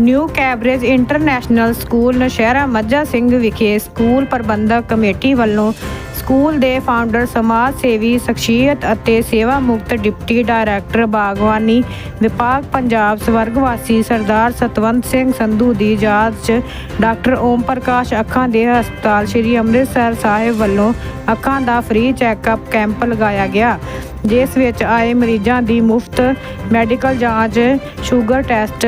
New Cambridge international school Naushera Majha Singh ਵਿਖੇ school ਪ੍ਰਬੰਧਕ committee ਵੱਲੋਂ ਸਕੂਲ ਦੇ ਫਾਊਂਡਰ ਸਮਾਜ ਸੇਵੀ ਸ਼ਖਸੀਅਤ ਅਤੇ ਸੇਵਾ ਮੁਕਤ ਡਿਪਟੀ ਡਾਇਰੈਕਟਰ ਬਾਗਵਾਨੀ, ਵਿਭਾਗ ਪੰਜਾਬ ਸਵਰਗ ਵਾਸੀ ਸਰਦਾਰ ਸਤਵੰਤ ਸਿੰਘ ਸੰਧੂ ਦੀ ਯਾਦ 'ਚ ਡਾਕਟਰ ਓਮ ਪ੍ਰਕਾਸ਼ ਅੱਖਾਂ ਦੇ ਹਸਪਤਾਲ ਸ੍ਰੀ ਅੰਮ੍ਰਿਤਸਰ ਸਾਹਿਬ ਵੱਲੋਂ ਅੱਖਾਂ ਦਾ ਫ੍ਰੀ ਚੈੱਕਅਪ ਕੈਂਪ ਲਗਾਇਆ ਗਿਆ। ਜਿਸ ਵਿੱਚ ਆਏ ਮਰੀਜ਼ਾਂ ਦੀ ਮੁਫਤ ਮੈਡੀਕਲ ਜਾਂਚ, sugar test,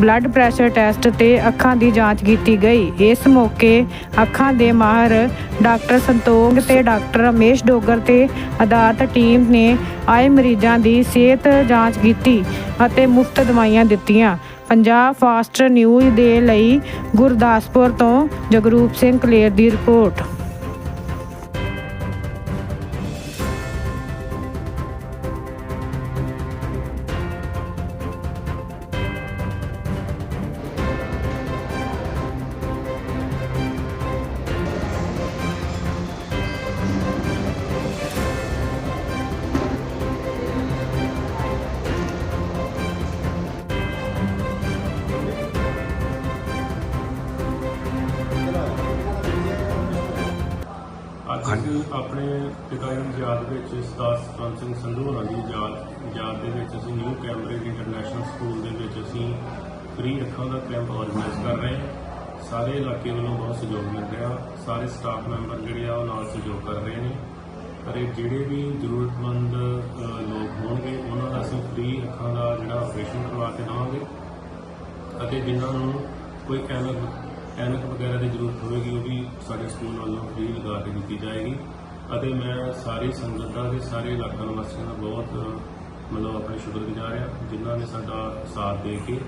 blood pressure test ਤੇ ਅੱਖਾਂ ਦੀ ਜਾਂਚ ਕੀਤੀ ਗਈ। ਇਸ ਮੌਕੇ ਅੱਖਾਂ ਦੇ ਮਾਹਰ ਡਾਕਟਰ ਸੰਤੋਖ ਤੇ ਡਾਕਟਰ ਰਮੇਸ਼ ਡੋਗਰ ਤੇ ਅਦਾਲਤ ਟੀਮ ਨੇ ਆਏ ਮਰੀਜ਼ਾਂ ਦੀ ਸਿਹਤ ਜਾਂਚ ਕੀਤੀ ਅਤੇ ਮੁਫਤ ਦਵਾਈਆਂ ਦਿੱਤੀਆਂ। ਪੰਜਾਬ ਫਾਸਟ ਨਿਊਜ਼ ਦੇ ਲਈ ਗੁਰਦਾਸਪੁਰ ਤੋਂ ਜਗਰੂਪ ਸਿੰਘ ਕਲੇਰ ਦੀ ਰਿਪੋਰਟ। ਅੱਜ ਆਪਣੇ ਪਿਤਾ ਜੀ ਦੀ ਯਾਦ ਵਿੱਚ ਸਰਦਾਰ ਸਤਵੰਤ ਸਿੰਘ ਸੰਧੂ ਹੋਰਾਂ ਦੀ ਯਾਦ ਯਾਦ ਦੇ ਵਿੱਚ ਅਸੀਂ ਨਿਊ ਕੈਂਬਰਿਜ ਇੰਟਰਨੈਸ਼ਨਲ ਸਕੂਲ ਦੇ ਵਿੱਚ ਅਸੀਂ ਫ੍ਰੀ ਅੱਖਾਂ ਦਾ ਕੈਂਪ ਆਰਗੇਨਾਈਜ਼ ਕਰ ਰਹੇ ਹਾਂ। ਸਾਰੇ ਇਲਾਕੇ ਵੱਲੋਂ ਬਹੁਤ ਸਹਿਯੋਗ ਮਿਲ ਰਿਹਾ। ਸਾਰੇ ਸਟਾਫ ਮੈਂਬਰ ਜਿਹੜੇ ਆ ਉਹ ਨਾਲ ਸਹਿਯੋਗ ਕਰ ਰਹੇ ਨੇ। ਅਤੇ ਜਿਹੜੇ ਵੀ ਜ਼ਰੂਰਤਮੰਦ ਅ, ਲੋਕ ਹੋਣਗੇ ਉਹਨਾਂ ਦਾ ਅਸੀਂ ਫ੍ਰੀ ਅੱਖਾਂ ਦਾ ਜਿਹੜਾ ਆਪਰੇਸ਼ਨ ਕਰਵਾ ਕੇ ਦੇਵਾਂਗੇ। ਅਤੇ ਜਿਨ੍ਹਾਂ ਨੂੰ ਕੋਈ ਐਨਕ ਐਨਕ ਵਗੈਰਾ ਦੀ ਜ਼ਰੂਰਤ ਹੋਵੇਗੀ ਉਹ ਵੀ ਸਾਡੇ ਸਕੂਲ ਵੱਲੋਂ ਫ੍ਰੀ ਲਗਾ ਕੇ ਦਿੱਤੀ ਜਾਏਗੀ। ਅਤੇ ਮੈਂ ਸਾਰੀ ਸੰਗਤ ਦਾ ਤੇ ਸਾਰੇ ਇਲਾਕਾ ਨਿਵਾਸੀਆਂ ਦਾ ਬਹੁਤ ਮਤਲਬ ਆਪਣਾ ਸ਼ੁਕਰਗੁਜ਼ਾਰ ਹਾਂ ਜਿਨ੍ਹਾਂ ਨੇ ਸਾਡਾ ਸਾਥ ਦੇ ਕੇ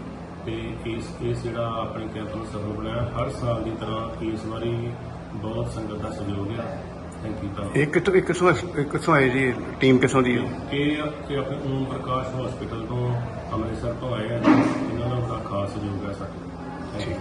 ਤੇ ਇਸ ਇਸ ਜਿਹੜਾ ਆਪਣੇ ਕੈਂਪ ਨੂੰ ਸਫਲ ਬਣਾਇਆ ਹਰ ਸਾਲ ਦੀ ਤਰ੍ਹਾਂ ਇਸ ਵਾਰੀ ਬਹੁਤ ਸੰਗਤ ਦਾ ਸਹਿਯੋਗ ਹੈ। ਥੈਂਕ ਯੂ ਧੰਨਵਾਦ। ਇਹ ਕਿੱਥੋਂ ਇੱਕ ਕਿੱਥੋਂ ਇੱਕ ਕਿੱਥੋਂ ਆਏ ਜੀ? ਟੀਮ ਕਿੱਥੋਂ ਦੀ ਹੈ? ਇਹ ਕਿ ਆਪਣੇ ਓਮ ਪ੍ਰਕਾਸ਼ ਹਸਪੀਟਲ ਤੋਂ ਅੰਮ੍ਰਿਤਸਰ ਤੋਂ ਆਏ ਆ ਇਹਨਾਂ ਦਾ ਬੜਾ ਖਾਸ ਸਹਿਯੋਗ ਹੈ ਸਾਡੇ ਯੂ